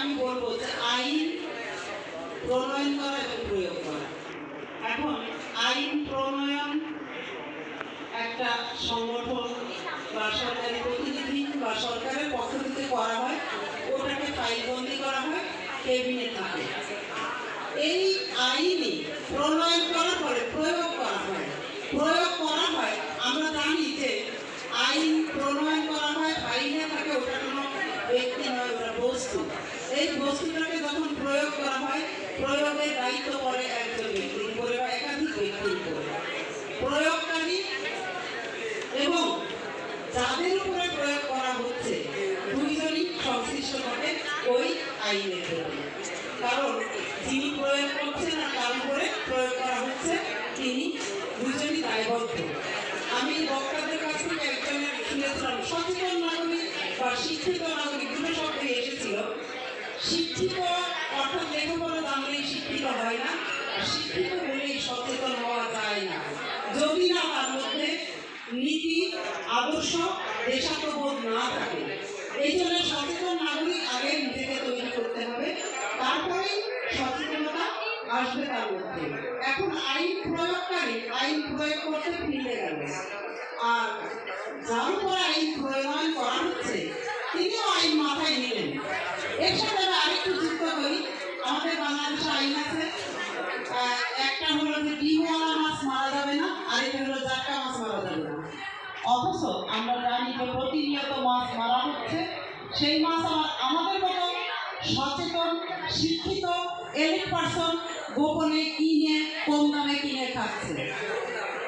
আমি বলব যে আইন প্রণয়ন করা এবং প্রয়োগ করা। এখন আইন প্রণয়ন একটা সংগঠন বা সরকারি প্রতিনিধি বা সরকারের পক্ষ থেকে করা হয়, ওটাকে ফাইলবন্দি করা হয়, কেবিনে থাকে। এই আইনই প্রণয়ন করার পরে প্রয়োগ করা হয়। প্রয়োগ করা হয়, আমরা জানি যে আইন প্রণয়ন করা হয় আইনে থাকে, ওটা কোনো ব্যক্তি নয় ওটা বস্তু। এই বস্তুটাকে যখন প্রয়োগ করা হয়, প্রয়োগের দায়িত্ব পড়ে একজন ব্যক্তির উপরে বা একাধিক ব্যক্তির প্রয়োগকারী এবং যাদের উপরে প্রয়োগ করা হচ্ছে, দুইজনই সংশ্লিষ্ট থাকে ওই আইনের প্রতি কারণ যিনি প্রয়োগ করছেন আর তার উপরে প্রয়োগ করা হচ্ছে, তিনি দুজনই দায়বদ্ধ। আমি বক্তাদের কাছ থেকে একজনের শুনেছিলাম সচেতন নাগরিক এসেছিল। শিক্ষিত শিক্ষিত হয় না, শিক্ষিত হলেই সচেতন হওয়া যায় না। মধ্যে নীতি, আদর্শ না থাকে এই জন্য সচেতন আগে নিজেকে তৈরি করতে হবে সচেতনতা আসবে তার মধ্যে। এখন আইন আইন প্রয়োগ ফিরে আর যার উপর আইন প্রণয়ন করা হচ্ছে তিনিও আইন মাথায় নিলেন এর সাথে আমি আরেকটু যুক্ত করি আইন আছে একটা হলো যে ডিমওয়ালা মাছ মারা যাবে না, আরেকটা হলো জাটকা মাছ মারা যাবে না। অথচ আমরা জানি যে প্রতিনিয়ত মাছ মারা হচ্ছে। সেই মাছ আমার আমাদের মতো সচেতন, শিক্ষিত এলিট পার্সন গোপনে কিনে, কম দামে কিনে খাচ্ছে।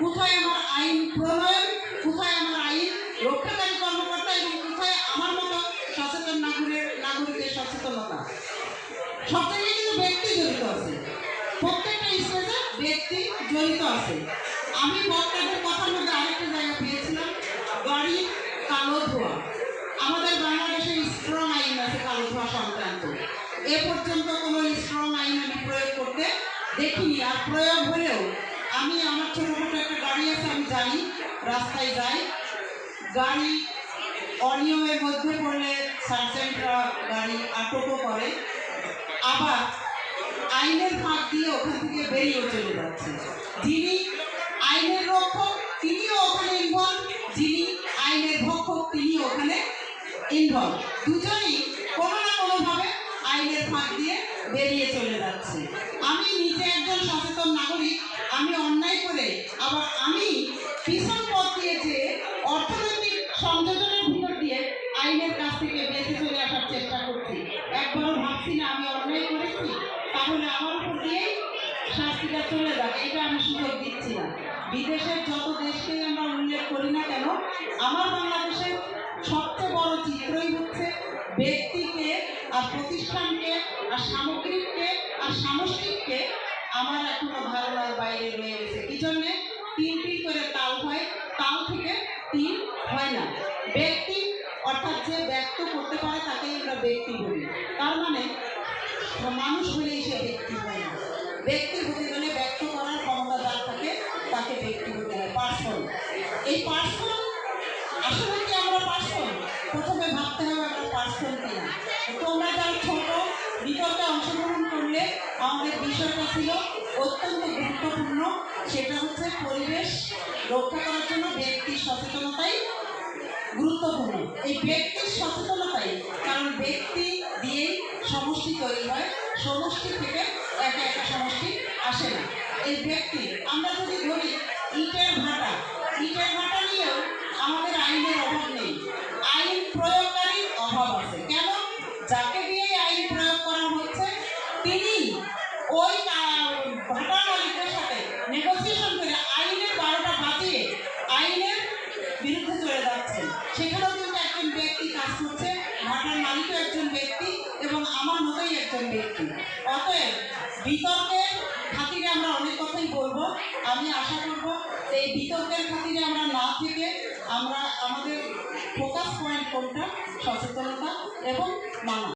কোথায় আমার আইন প্রণয়ন, কোথায় আমার আইন রক্ষাকারী কর্মকর্তা এবং কোথায় আমার মতো সচেতন নাগরিকের নাগরিকের সচেতনতা? প্রত্যেকটা স্টেজে ব্যক্তি জড়িত আছে। আমি বক্তাদের কথার মধ্যে আরেকটা জায়গা পেয়েছিলাম গাড়ি কালো ধোয়া। আমাদের বাংলাদেশে স্ট্রং আইন আছে কালো ধোয়া সংক্রান্ত। এ পর্যন্ত কোনো স্ট্রং আইন আমি প্রয়োগ করতে দেখিনি। আর প্রয়োগ হলেও আমি, আমার ছোটোখাটো একটা গাড়ি আছে, আমি জানি, রাস্তায় যাই। গাড়ি অনিয়মের মধ্যে পড়লে সার্জেন্টরা গাড়ি আটকও করে। আবার আইনের ফাঁক দিয়ে ওখান থেকে বেরিয়েও চলে যাচ্ছে। যিনি আইনের রক্ষক, তিনিও ওখানে ইনভলভ যিনি আইনের ভক্ষক তিনি ওখানে ইনভলভ দুজনই কোনো না কোনোভাবে আইনের ফাঁক দিয়ে বেরিয়ে চলে যাচ্ছে। আমি নিজে একজন সচেতন নাগরিক, আমি অন্যায় করে আবার আমি পিছন পথ দিয়ে যে অর্থনৈতিক সংযোজনের ভিতর দিয়ে আইনের কাছ থেকে বেঁচে চলে আসার চেষ্টা করছি। একবারও ভাবছি না আমি অন্যায় করেছি। তাহলে আমার উপর দিয়েই শাস্তিটা চলে যাবে এটা আমি সুযোগ দিচ্ছি না। বিদেশের যত দেশকে আমরা উল্লেখ করি না কেন, আমার বাংলাদেশের সবচেয়ে বড় চিত্রই হচ্ছে ব্যক্তিকে আর প্রতিষ্ঠানকে আর সামগ্রিককে আর সামষ্টিককে আমার এখনও ধারণার বাইরে রয়ে গেছে। কি জন্যে? তিন তিন করে তাল হয়, তাল থেকে তিন হয় না। ব্যক্তি, অর্থাৎ যে ব্যক্ত করতে পারে তাকেই আমরা ব্যক্তি বলি। তার মানে মানুষ হলেই সে ব্যক্তি হয় না। ব্যক্তি হতে গেলে ব্যক্ত করার ক্ষমতা যার থাকে, তাকে ব্যক্তি হতে হয়। পার্সন এই পার্সন আসলে কি আমরা পার্সন প্রথমে ভাবতে হবে আমরা পার্সন কিনা তোমরা যারা ছোট, বিতর্কে অংশগ্রহণ করলে আমাদের বিষয়টা ছিল অত্যন্ত গুরুত্বপূর্ণ। সেটা হচ্ছে পরিবেশ রক্ষা করার জন্য ব্যক্তির সচেতনতাই গুরুত্বপূর্ণ। এই ব্যক্তির সচেতনতাই, কারণ ব্যক্তি তৈরি হয়, সমষ্টি থেকে একা একটা সমষ্টি আসে না। এই ব্যক্তি, আমরা যদি ধরি ইটের ভাটা ইটের ভাটা নিয়েও আমাদের আইনের অভাব নেই। আইন প্রয়োগকারীর অভাব আছে। কেন? যাকে দিয়ে আইন প্রয়োগ করা হচ্ছে, তিনি ওই ভাটা মালিকের সাথে নেগোসিয়েশন করে আইনের বারোটা বাজিয়ে আইনের বিরুদ্ধে চলে যাচ্ছেন সেখানেও কিন্তু একজন ব্যক্তি কাজ করছে, ভাটার মালিকও একজন ব্যক্তি। এবং আমার মতোই একজন ব্যক্তি। অতএব বিতর্কের খাতিরে আমরা অনেক কথাই বলব। আমি আশা করব এই বিতর্কের খাতিরে আমরা না থেকে আমরা আমাদের ফোকাস পয়েন্ট কোনটা? সচেতনতা এবং মানা